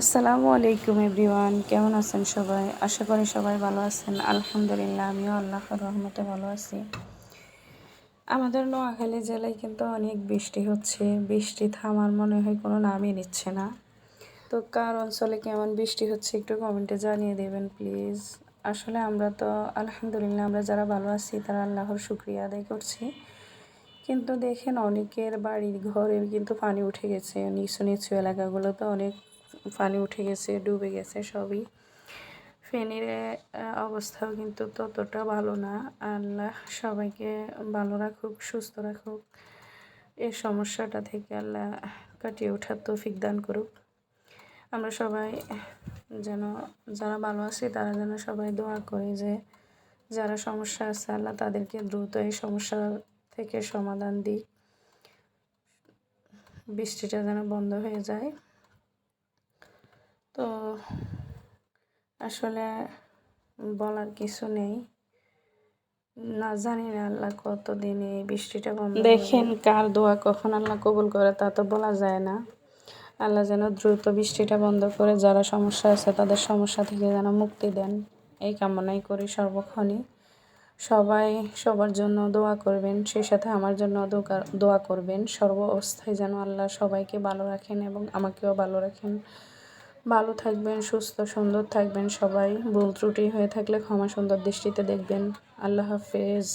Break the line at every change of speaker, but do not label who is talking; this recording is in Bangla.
আসসালামু আলাইকুম এভরিওয়ান, কেমন আছেন সবাই? আশা করি সবাই ভালো আছেন। আলহামদুলিল্লাহ, আমিও আল্লাহর রহমতে ভালো আছি। আমাদের নোয়াখালী জেলায় কিন্তু অনেক বৃষ্টি হচ্ছে। বৃষ্টি থামার মনে হয় কোনো নামই নিচ্ছে না। তো কার অঞ্চলে কেমন বৃষ্টি হচ্ছে একটু কমেন্টে জানিয়ে দেবেন, প্লিজ। আসলে আমরা তো, আলহামদুলিল্লাহ, আমরা যারা ভালো আছি, তারা আল্লাহর শুক্রিয়া আদায় করছি। কিন্তু দেখেন, অনেকের বাড়ির ঘরের কিন্তু পানি উঠে গেছে। নিচু নিচু এলাকাগুলোতে অনেক পানি উঠে গেছে, ডুবে গেছে সবই। ফেনীর অবস্থাও কিন্তু ততটা ভালো না। আল্লাহ সবাইকে ভালো রাখুক, সুস্থ রাখুক। এই সমস্যাটা থেকে আল্লাহ কাটিয়ে ওঠার তৌফিক দান করুক। আমরা সবাই যেন, যারা ভালো আছি, তারা যেন সবাই দোয়া করি যে, যারা সমস্যা আছে, আল্লাহ তাদেরকে দ্রুত এই সমস্যা থেকে সমাধান দিই বৃষ্টিটা যেন বন্ধ হয়ে যায়। তো আসলে বলার কিছু নেই। না জানি না আল্লাহ কতদিন এই বৃষ্টিটা বন্ধ দেখেন কার দোয়া কখন আল্লাহ কবুল করে তা তো বলা যায় না। আল্লাহ যেন দ্রুত বৃষ্টিটা বন্ধ করে যারা সমস্যা আছে তাদের সমস্যা থেকে যেন মুক্তি দেন। এই কামনাই করি সর্বক্ষণই। সবাই সবার জন্য দোয়া করবেন, সেই সাথে আমার জন্য দোয়া করবেন। সর্ব অবস্থায় যেন আল্লাহ সবাইকে ভালো রাখেন এবং আমাকেও ভালো রাখেন। ভালো থাকবেন, সুস্থ, সুন্দর থাকবেন সবাই। ভুল ত্রুটি হয়ে থাকলে ক্ষমা সুন্দর দৃষ্টিতে দেখবেন। আল্লাহ হাফেজ।